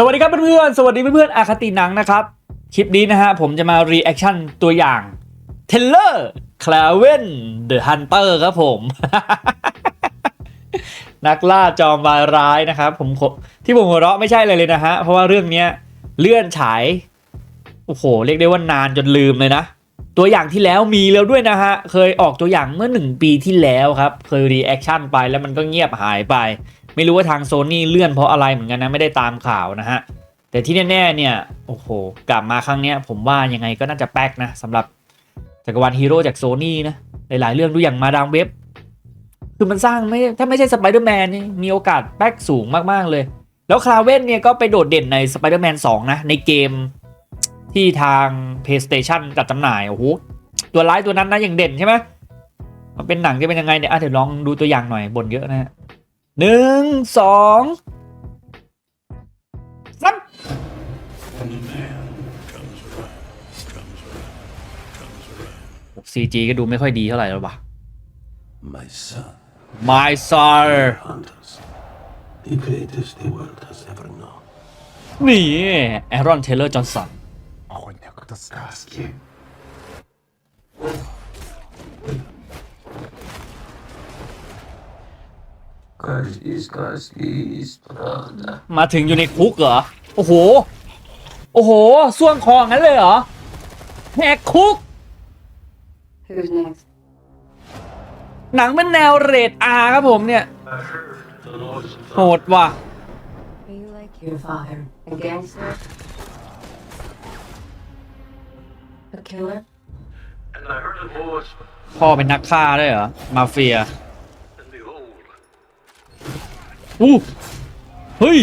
สวัสดีครับเพื่อนๆ สวัสดีเพื่อนๆอาคติหนังนะครับ คลิปนี้นะฮะผมจะมารีแอคชั่นตัวอย่างเทเลอร์คลาเวนเดอะฮันเตอร์ครับผม นักล่าจอมวายร้ายนะครับผมที่ผมหัวเราะไม่ใช่อะไรเลยนะฮะ เพราะว่าเรื่องเนี้ยเลื่อนฉาย โอ้โห เรียกได้ว่านานจนลืมเลยนะ ตัวอย่างที่แล้วมีแล้วด้วยนะฮะ เคยออกตัวอย่างเมื่อหนึ่งปีที่แล้วครับ เคยรีแอคชั่นไปแล้วมันก็เงียบหายไป ไม่รู้ว่าทางโซนี่เลื่อนเพราะอะไรเหมือนกันนะไม่ได้ตามข่าวนะฮะแต่ที่แน่ๆเนี่ยโอ้โหกลับมาครั้งเนี้ยผมว่ายังไงก็น่าจะแป๊กนะสำหรับจักรวาลฮีโร่จากโซนี่นะหลายๆเรื่องดูอย่างมาดามเว็บคือมันสร้างไม่ถ้าไม่ใช่สไปเดอร์แมนนี่มีโอกาสแป๊กสูงมากๆเลย แล้วคลาเว่นเนี่ยก็ไปโดดเด่นใน Spider-Man 2นะในเกมที่ทาง PlayStation จัดจำหน่ายโอ้โหตัวร้ายตัวนั้นนะอยังเด่นใช่ไหมมันเป็นหนังจะเป็นยังไงเนี่ยเดี๋ยวลองดูตัวอย่างหน่อยบนเยอะนะฮะ หนึ่งสองสามซีจีก็ดูไม่ค่อยดีเท่าไหร่หรอววะ My son My son Hunters the greatest the world has ever known นี่แอรอนเทเลอร์จอห์นสันคนเนี่ยก็ต้องสกาสกี มาถึงอยู่ในคุกเหรอ โอ้โห โอ้โหส่วงคองั้นเลยเหรอแหกคุก Who's next? หนังเป็นแนวเรทอาครับผมเนี่ย โหดว่ะ Are you like your father? A gangster? A killer? And I heard a voice, พ่อเป็นนักฆ่าด้วยเหรอ มาเฟีย and behold, อู้เฮ้ย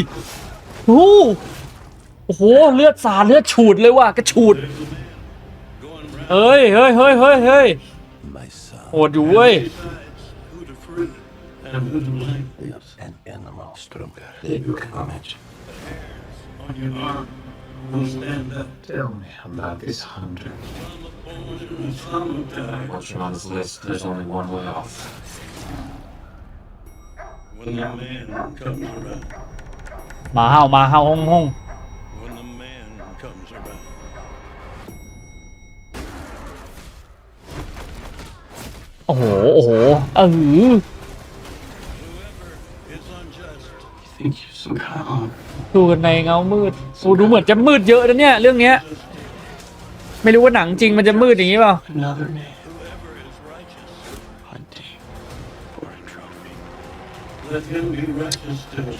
โอ้โอ้โห เลือดสาดเลือดฉูดเลยว่ะกระฉูดเอ้ยเฮ้ยเฮ้ยเฮ้ยเฮ้ย my son, โหดอยู่เว้ย who to free and who to blame. There's an animal stronger than you can imagine. On your arm, will stand up. Tell me about this hunter. Watching on this list, there's only one way off. มาเห่ามาเห่าห้องห้องโอ้โห โอ้โหเออ think you're some kind ดูกันในเงามืดโอ้ดูเหมือนจะมืดเยอะนะเนี่ย เรื่องเนี้ย ไม่รู้ว่าหนังจริงมันจะมืดอย่างนี้เปล่า Another man.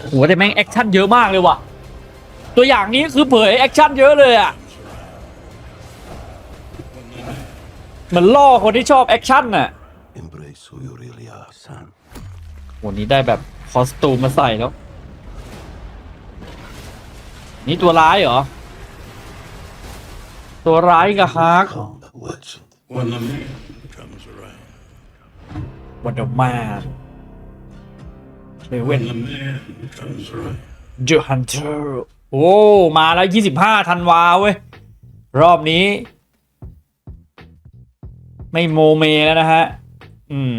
โหแต่แม่งแอคชั่นเยอะมากเลยว่ะ ตัวอย่างนี้คือเผยแอคชั่นเยอะเลยอะเหมือนล่อคนที่ชอบแอคชั่นน่ะ Embrace who you really are, son. วันนี้ได้แบบคอสตูมมาใส่แล้ว นี่ตัวร้ายเหรอ ตัวร้ายกับฮาร์ก Call the legend. When the man comes around. วันเดอร์แมน เลเว่น the man comes around. The Hunter โอ้ มาแล้ว 25ธันวาเว้ย รอบนี้ ไม่โมเมแล้วนะฮะ อืม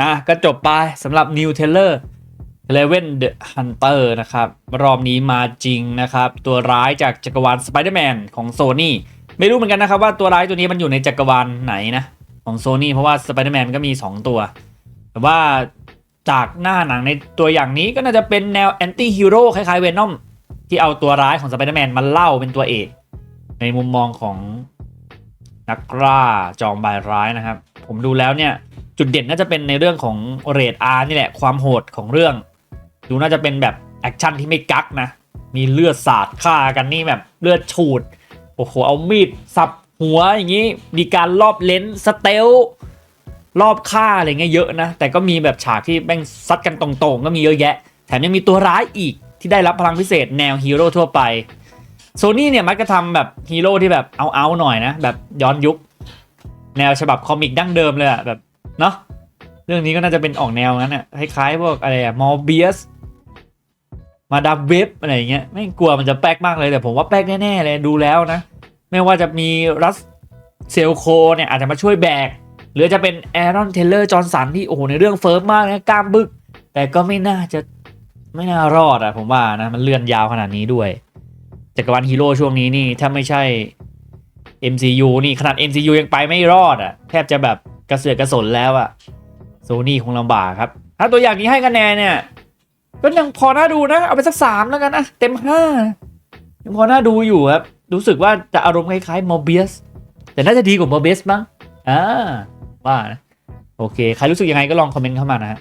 อะ ก็จบไปสำหรับ New Taylor Eleven The Hunter นะครับ รอบนี้มาจริงนะครับ ตัวร้ายจากจักรวาล Spider-Man ของ Sony ไม่รู้เหมือนกันนะครับว่าตัวร้ายตัวนี้มันอยู่ในจักรวาลไหนนะ ของ Sony เพราะว่า Spider-Man ก็มี 2 ตัว แต่ว่า จากหน้าหนังในตัวอย่างนี้ก็น่าจะเป็นแนวแอนตี้ฮีโร่คล้ายๆเวนอมที่เอาตัวร้ายของสไปเดอร์แมนมาเล่าเป็นตัวเอก ในมุมมองของนักกล้าจอมบายร้ายนะครับ ผมดูแล้วเนี่ย จุดเด่นน่าจะเป็นในเรื่องของเรดอาร์นี่แหละ ความโหดของเรื่อง ดูน่าจะเป็นแบบแอคชั่นที่ไม่กักนะ มีเลือดสาดฆ่ากันนี่แบบเลือดฉูดโอ้โหเอามีดสับหัวอย่างนี้ มีการรอบเลนส์สเตล รอบฆ่าอะไรเงี้ยเยอะนะ แต่ก็มีแบบฉากที่แม่งซัดกันตรงๆ ก็มีเยอะแยะ แถมยังมีตัวร้ายอีกที่ได้รับพลังพิเศษแนวฮีโร่ทั่วไปโซนี่เนี่ยมักจะทำแบบฮีโร่ที่แบบเอาๆหน่อยนะ แบบย้อนยุค แนวฉบับคอมิกดั้งเดิมเลยอะแบบเนาะเรื่องนี้ก็น่าจะเป็นออกแนวนั้นอะคล้ายๆพวกอะไรอะมอร์เบียสมาดับเว็บอะไรเงี้ยไม่กลัวมันจะแป๊กมากเลยแต่ผมว่าแป๊กแน่ๆเลยดูแล้วนะ ไม่ว่าจะมีรัสเซลโคเนี่ยอาจจะมาช่วยแบก หรือจะเป็นแอรอนเทเลอร์จอห์นสันที่โอ้โหในเรื่องเฟิร์มมากนะกล้ามบึก แต่ก็ไม่น่าจะไม่น่ารอดอะผมว่านะมันเลื่อนยาวขนาดนี้ด้วยจักรวาลฮีโร่ช่วงนี้นี่ถ้าไม่ใช่ MCU นี่ขนาด MCU ยังไปไม่รอดอะแทบจะแบบกระเสือกกระสนแล้วอะโซนี่คงลำบากครับ ถ้าตัวอย่างนี้ให้คะแนนเนี่ยก็ยังพอน่าดูนะ เอาไปสักสามแล้วกันนะเต็มห้ายังพอน่าดูอยู่ครับ รู้สึกว่าจะอารมณ์คล้ายๆโมเบียสแต่น่าจะดีกว่าโมเบียสมั้งอ่า ว่านะโอเค ใครรู้สึกยังไงก็ลองคอมเมนต์เข้ามานะฮะ